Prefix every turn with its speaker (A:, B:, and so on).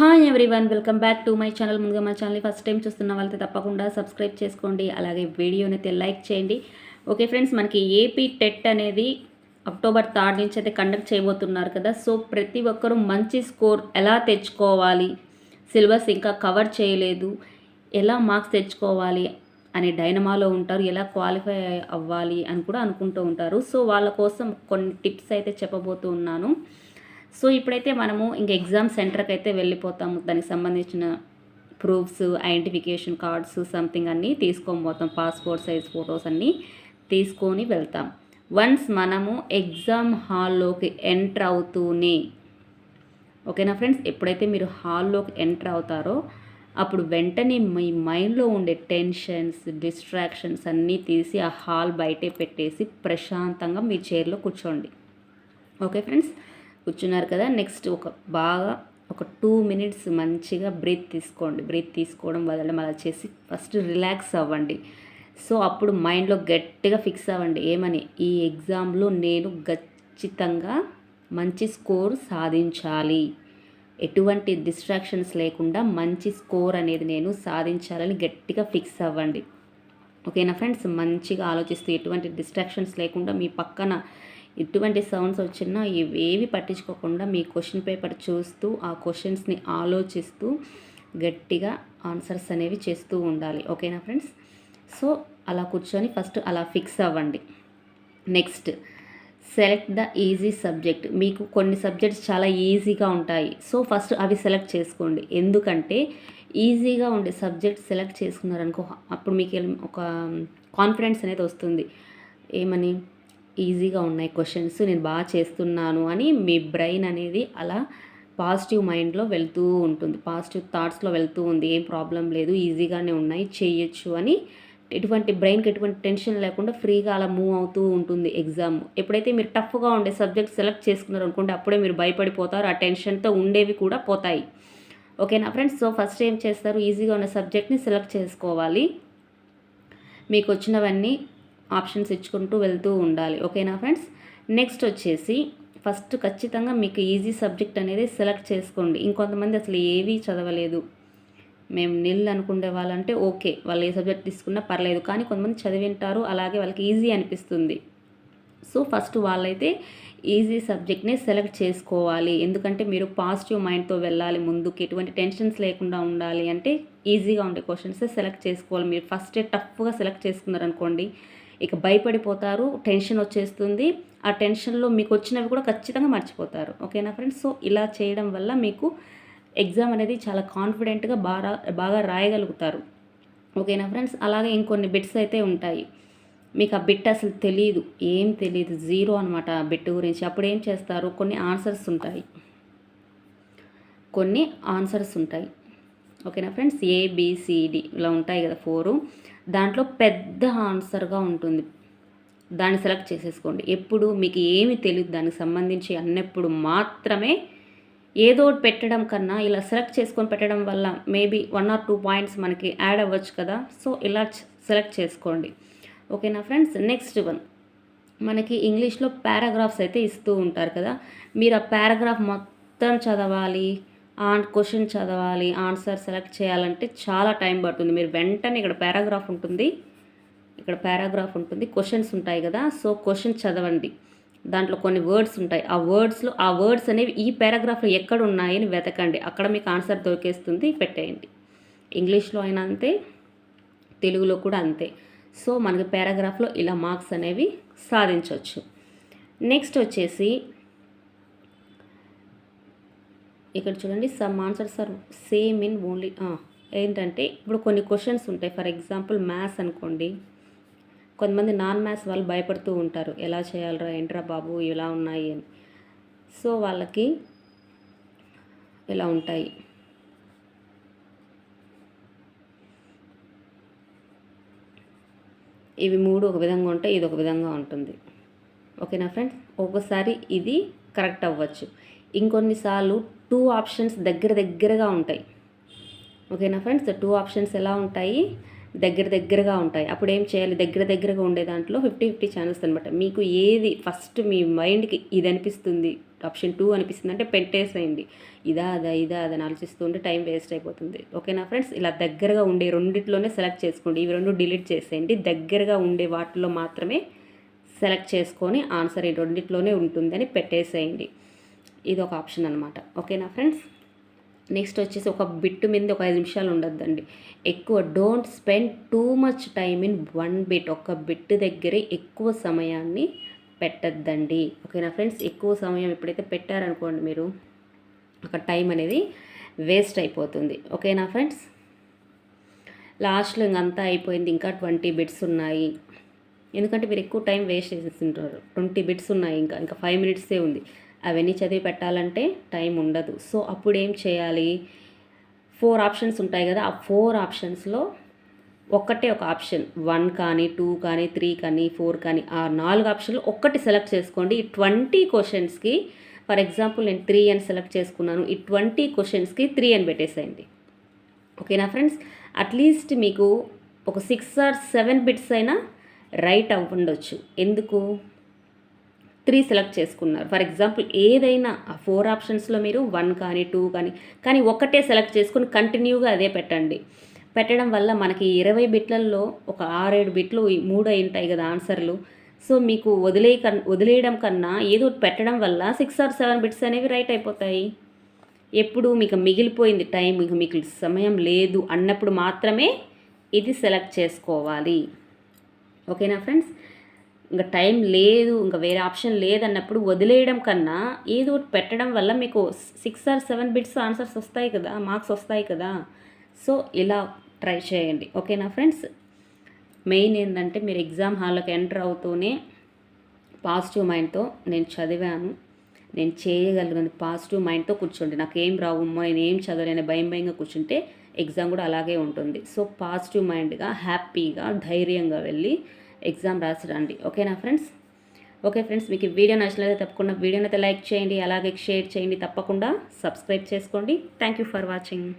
A: Hi everyone welcome back to my channel ముందుగా మా channel first time చూస్తున్న వాళ్ళైతే తప్పకుండా సబ్స్క్రైబ్ చేసుకోండి అలాగే వీడియోని అయితే లైక్ చేయండి. ఓకే ఫ్రెండ్స్ మనకి ఏపీ టెట్ అనేది అక్టోబర్ థర్డ్ నుంచి అయితే కండక్ట్ చేయబోతున్నారు కదా. సో ప్రతి ఒక్కరూ మంచి స్కోర్ ఎలా తెచ్చుకోవాలి? సిలబస్ ఇంకా కవర్ చేయలేదు. ఎలా మార్క్స్ తెచ్చుకోవాలి? అనే డైనమాలో ఉంటారు. ఎలా క్వాలిఫై అవ్వాలి? అని కూడా అనుకుంటూ ఉంటారు. సో వాళ్ళ కోసం కొన్ని టిప్స్ అయితే చెప్పబోతూ ఉన్నాను. సో ఇప్పుడైతే మనము ఇంక ఎగ్జామ్ సెంటర్కి అయితే వెళ్ళిపోతాము. దానికి సంబంధించిన ప్రూఫ్స్ ఐడెంటిఫికేషన్ కార్డ్స్ సంథింగ్ అన్నీ తీసుకొని పోతాం. పాస్పోర్ట్ సైజ్ ఫొటోస్ అన్నీ తీసుకొని వెళ్తాం. వన్స్ మనము ఎగ్జామ్ హాల్లోకి ఎంటర్ అవుతూనే ఓకేనా ఫ్రెండ్స్? ఎప్పుడైతే మీరు హాల్లోకి ఎంటర్ అవుతారో అప్పుడు వెంటనే మీ మైండ్లో ఉండే టెన్షన్స్ డిస్ట్రాక్షన్స్ అన్నీ తీసి ఆ హాల్ బయటే పెట్టేసి ప్రశాంతంగా మీ చైర్లో కూర్చోండి. Okay friends? కూర్చున్నారు కదా నెక్స్ట్ ఒక బాగా ఒక టూ మినిట్స్ మంచిగా బ్రీత్ తీసుకోండి. బ్రీత్ తీసుకోవడం వదలడం అలా చేసి ఫస్ట్ రిలాక్స్ అవ్వండి. సో అప్పుడు మైండ్లో గట్టిగా ఫిక్స్ అవ్వండి. ఏమని? ఈ ఎగ్జామ్లో నేను ఖచ్చితంగా మంచి స్కోర్ సాధించాలి. ఎటువంటి డిస్ట్రాక్షన్స్ లేకుండా మంచి స్కోర్ అనేది నేను సాధించాలని గట్టిగా ఫిక్స్ అవ్వండి. ఓకేనా ఫ్రెండ్స్? మంచిగా ఆలోచిస్తూ ఎటువంటి డిస్ట్రాక్షన్స్ లేకుండా మీ పక్కన ఎటువంటి సౌండ్స్ వచ్చినా ఇవేవి పట్టించుకోకుండా మీ క్వశ్చన్ పేపర్ చూస్తూ ఆ క్వశ్చన్స్ని ఆలోచిస్తూ గట్టిగా ఆన్సర్స్ అనేవి చేస్తూ ఉండాలి. ఓకేనా ఫ్రెండ్స్ సో అలా కూర్చొని ఫస్ట్ అలా ఫిక్స్ అవ్వండి. Next select the easy subject మీకు కొన్ని సబ్జెక్ట్స్ చాలా ఈజీగా ఉంటాయి. సో ఫస్ట్ అవి సెలెక్ట్ చేసుకోండి. ఎందుకంటే ఈజీగా ఉండే సబ్జెక్ట్ సెలెక్ట్ చేసుకున్నారనుకో అప్పుడు మీకు ఒక కాన్ఫిడెన్స్ అనేది వస్తుంది. ఏమని? ఈజీగా ఉన్నాయి క్వశ్చన్స్ నేను బాగా చేస్తున్నాను అని మీ బ్రెయిన్ అనేది అలా పాజిటివ్ మైండ్లో వెళ్తూ ఉంటుంది. పాజిటివ్ థాట్స్లో వెళ్తూ ఉంది. ఏం ప్రాబ్లం లేదు. ఈజీగానే ఉన్నాయి. చేయొచ్చు అని ఎటువంటి బ్రెయిన్కి ఎటువంటి టెన్షన్ లేకుండా ఫ్రీగా అలా మూవ్ అవుతూ ఉంటుంది ఎగ్జామ్ ఎప్పుడైతే మీరు టఫ్గా ఉండే సబ్జెక్ట్ సెలెక్ట్ చేసుకున్నారు అనుకుంటే అప్పుడే మీరు భయపడిపోతారు. ఆ టెన్షన్తో ఉండేవి కూడా పోతాయి. ఓకేనా ఫ్రెండ్స్ సో ఫస్ట్ ఏం చేస్తారు? ఈజీగా ఉన్న సబ్జెక్ట్ని సెలెక్ట్ చేసుకోవాలి. మీకు వచ్చినవన్నీ ఆప్షన్స్ ఇచ్చుకుంటూ వెళ్తూ ఉండాలి. ఓకేనా ఫ్రెండ్స్? నెక్స్ట్ వచ్చేసి ఫస్ట్ ఖచ్చితంగా మీకు ఈజీ సబ్జెక్ట్ అనేది సెలెక్ట్ చేసుకోండి. ఇంకొంతమంది అసలు ఏవీ చదవలేదు. మేము నిల్ అనుకునే వాళ్ళంటే ఓకే వాళ్ళు ఏ సబ్జెక్ట్ తీసుకున్నా పర్లేదు. కానీ కొంతమంది చదివింటారు అలాగే వాళ్ళకి ఈజీ అనిపిస్తుంది. సో ఫస్ట్ వాళ్ళైతే ఈజీ సబ్జెక్ట్ని సెలెక్ట్ చేసుకోవాలి. ఎందుకంటే మీరు పాజిటివ్ మైండ్తో వెళ్ళాలి ముందుకు. ఎటువంటి టెన్షన్స్ లేకుండా ఉండాలి అంటే ఈజీగా ఉండే క్వశ్చన్స్ సెలెక్ట్ చేసుకోవాలి. మీరు ఫస్టే టఫ్గా సెలెక్ట్ చేసుకున్నారనుకోండి ఇక భయపడిపోతారు టెన్షన్ వచ్చేస్తుంది. ఆ టెన్షన్లో మీకు వచ్చినవి కూడా ఖచ్చితంగా మర్చిపోతారు. ఓకేనా ఫ్రెండ్స్ సో ఇలా చేయడం వల్ల మీకు ఎగ్జామ్ అనేది చాలా కాన్ఫిడెంట్గా బాగా బాగా రాయగలుగుతారు. ఓకేనా ఫ్రెండ్స్ అలాగే ఇంకొన్ని బిట్స్ అయితే ఉంటాయి. మీకు ఆ బిట్ అసలు తెలియదు ఏం తెలియదు జీరో అనమాట ఆ బిట్ గురించి. అప్పుడు ఏం చేస్తారు? కొన్ని ఆన్సర్స్ ఉంటాయి. కొన్ని ఆన్సర్స్ ఉంటాయి. ఓకేనా ఫ్రెండ్స్? ఏబిసిడి ఇలా ఉంటాయి కదా ఫోరు. దాంట్లో పెద్ద ఆన్సర్గా ఉంటుంది. దాన్ని సెలెక్ట్ చేసేసుకోండి. ఎప్పుడు మీకు ఏమి తెలియదు దానికి సంబంధించి అన్నప్పుడు మాత్రమే ఏదో ఒకటి పెట్టడం కన్నా ఇలా సెలెక్ట్ చేసుకొని పెట్టడం వల్ల maybe one or two points మనకి యాడ్ అవ్వచ్చు కదా. సో ఇలా సెలెక్ట్ చేసుకోండి. ఓకేనా ఫ్రెండ్స్? Next one. మనకి ఇంగ్లీష్లో పారాగ్రాఫ్స్ అయితే ఇస్తూ ఉంటారు కదా. మీరు ఆ పారాగ్రాఫ్ మొత్తం చదవాలి. క్వశ్చన్ చదవాలి ఆన్సర్ సెలెక్ట్ చేయాలంటే చాలా టైం పడుతుంది. మీరు వెంటనే ఇక్కడ పారాగ్రాఫ్ ఉంటుంది. ఇక్కడ పారాగ్రాఫ్ ఉంటుంది. క్వశ్చన్స్ ఉంటాయి కదా సో క్వశ్చన్ చదవండి. దాంట్లో కొన్ని వర్డ్స్ ఉంటాయి. ఆ వర్డ్స్లో ఆ వర్డ్స్ అనేవి ఈ పారాగ్రాఫ్లో ఎక్కడ ఉన్నాయని వెతకండి. అక్కడ మీకు ఆన్సర్ దొరికేస్తుంది పెట్టేయండి. ఇంగ్లీష్లో అయినా అంతే తెలుగులో కూడా అంతే. సో మనకి పారాగ్రాఫ్లో ఇలా మార్క్స్ అనేవి సాధించవచ్చు. నెక్స్ట్ వచ్చేసి ఇక్కడ చూడండి some answers are same in only ఏంటంటే ఇప్పుడు కొన్ని క్వశ్చన్స్ ఉంటాయి. ఫర్ ఎగ్జాంపుల్ మ్యాథ్స్ అనుకోండి. కొంతమంది నాన్ మ్యాథ్స్ వాళ్ళు భయపడుతూ ఉంటారు. ఎలా చేయాలరా ఏంట్రా బాబు ఇలా ఉన్నాయి అని. సో వాళ్ళకి ఇలా ఉంటాయి. ఇవి మూడు ఒక విధంగా ఉంటాయి ఇది ఒక విధంగా ఉంటుంది. ఓకేనా ఫ్రెండ్స్ ఒక్కోసారి ఇది కరెక్ట్ అవ్వచ్చు. ఇంకొన్నిసార్లు టూ ఆప్షన్స్ దగ్గర దగ్గరగా ఉంటాయి. ఓకేనా ఫ్రెండ్స్? టూ ఆప్షన్స్ ఎలా ఉంటాయి? దగ్గర దగ్గరగా ఉంటాయి. అప్పుడు ఏం చేయాలి? దగ్గర దగ్గరగా ఉండే దాంట్లో ఫిఫ్టీ ఫిఫ్టీ ఛానల్స్ అనమాట మీకు ఏది ఫస్ట్ మీ మైండ్కి ఇది అనిపిస్తుంది ఆప్షన్ టూ అనిపిస్తుంది అంటే పెట్టేసేయండి. ఇదా అదా ఇదా అదని ఆలోచిస్తూ ఉంటే టైం వేస్ట్ అయిపోతుంది. ఓకేనా ఫ్రెండ్స్? ఇలా దగ్గరగా ఉండే రెండిట్లోనే సెలెక్ట్ చేసుకోండి. ఇవి రెండు డిలీట్ చేసేయండి. దగ్గరగా ఉండే వాటిలో మాత్రమే సెలెక్ట్ చేసుకొని ఆన్సర్ ఈ రెండిట్లోనే ఉంటుందని పెట్టేసేయండి. ఇది ఒక ఆప్షన్ అనమాట ఓకేనా ఫ్రెండ్స్? నెక్స్ట్ వచ్చేసి ఒక బిట్ మీద ఒక ఐదు నిమిషాలు ఉండొద్దండి. ఎక్కువ don't spend too much time in one bit. ఒక బిట్ దగ్గరే ఎక్కువ సమయాన్ని పెట్టద్దండి. ఓకేనా ఫ్రెండ్స్? ఎక్కువ సమయం ఎప్పుడైతే పెట్టారనుకోండి మీరు ఒక టైం అనేది వేస్ట్ అయిపోతుంది. ఓకేనా ఫ్రెండ్స్? లాస్ట్లో ఇంకంతా అయిపోయింది. ఇంకా ట్వంటీ బిట్స్ ఉన్నాయి. ఎందుకంటే మీరు ఎక్కువ టైం వేస్ట్ చేసేస్తుంటారు ట్వంటీ బిట్స్ ఉన్నాయి ఇంకా. ఇంకా ఫైవ్ మినిట్సే ఉంది. అవన్నీ చదివి పెట్టాలంటే టైం ఉండదు. సో అప్పుడు ఏం చేయాలి? ఫోర్ ఆప్షన్స్ ఉంటాయి కదా ఆ ఫోర్ ఆప్షన్స్లో ఒక్కటే ఒక ఆప్షన్. వన్ కానీ టూ కానీ త్రీ కానీ ఫోర్ కానీ ఆ నాలుగు ఆప్షన్లు ఒక్కటి సెలెక్ట్ చేసుకోండి. ఈ ట్వంటీ క్వశ్చన్స్కి ఫర్ ఎగ్జాంపుల్ నేను త్రీ అని సెలెక్ట్ చేసుకున్నాను ఈ ట్వంటీ క్వశ్చన్స్కి త్రీ అని పెట్టేసేయండి. ఓకేనా ఫ్రెండ్స్? అట్లీస్ట్ మీకు ఒక సిక్స్ ఆర్ సెవెన్ బిట్స్ అయినా రైట్ అవ్వండొచ్చు. ఎందుకు? త్రీ సెలెక్ట్ చేసుకున్నారు. ఫర్ ఎగ్జాంపుల్ ఏదైనా ఆ ఫోర్ ఆప్షన్స్లో మీరు వన్ కానీ టూ కానీ కానీ ఒక్కటే సెలెక్ట్ చేసుకుని కంటిన్యూగా అదే పెట్టండి. పెట్టడం వల్ల మనకి ఇరవై బిట్లలో ఒక ఆరేడు బిట్లు మూడు అయి ఉంటాయి కదా ఆన్సర్లు సో మీకు వదిలే వదిలేయడం కన్నా ఏదో ఒకటి పెట్టడం వల్ల సిక్స్ ఆర్ సెవెన్ బిట్స్ అనేవి రైట్ అయిపోతాయి. ఎప్పుడు మీకు మిగిలిపోయింది టైం మీకు మీకు సమయం లేదు అన్నప్పుడు మాత్రమే ఇది సెలెక్ట్ చేసుకోవాలి. ఓకేనా ఫ్రెండ్స్ ఇంకా టైం లేదు ఇంకా వేరే ఆప్షన్ లేదన్నప్పుడు వదిలేయడం కన్నా ఏదో ఒకటి పెట్టడం వల్ల మీకు six or seven bits answers వస్తాయి కదా మార్క్స్ వస్తాయి కదా. సో ఇలా ట్రై చేయండి. ఓకేనా ఫ్రెండ్స్? మెయిన్ ఏంటంటే మీరు ఎగ్జామ్ హాల్లోకి ఎంటర్ అవుతూనే పాజిటివ్ మైండ్తో నేను చదివాను. నేను చేయగలను పాజిటివ్ మైండ్తో కూర్చోండి. నాకు ఏం రావమ్మో నేను ఏం చదవలేని భయం భయంగా కూర్చుంటే ఎగ్జామ్ కూడా అలాగే ఉంటుంది. సో పాజిటివ్ మైండ్గా హ్యాపీగా ధైర్యంగా వెళ్ళి ఎగ్జామ్ రాసి రండి ఓకేనా ఫ్రెండ్స్? ఓకే ఫ్రెండ్స్ మీకు ఈ వీడియో నచ్చినట్లయితే తప్పకుండా వీడియోని అయితే లైక్ చేయండి అలాగే షేర్ చేయండి తప్పకుండా సబ్స్క్రైబ్ చేసుకోండి. Thank you for watching.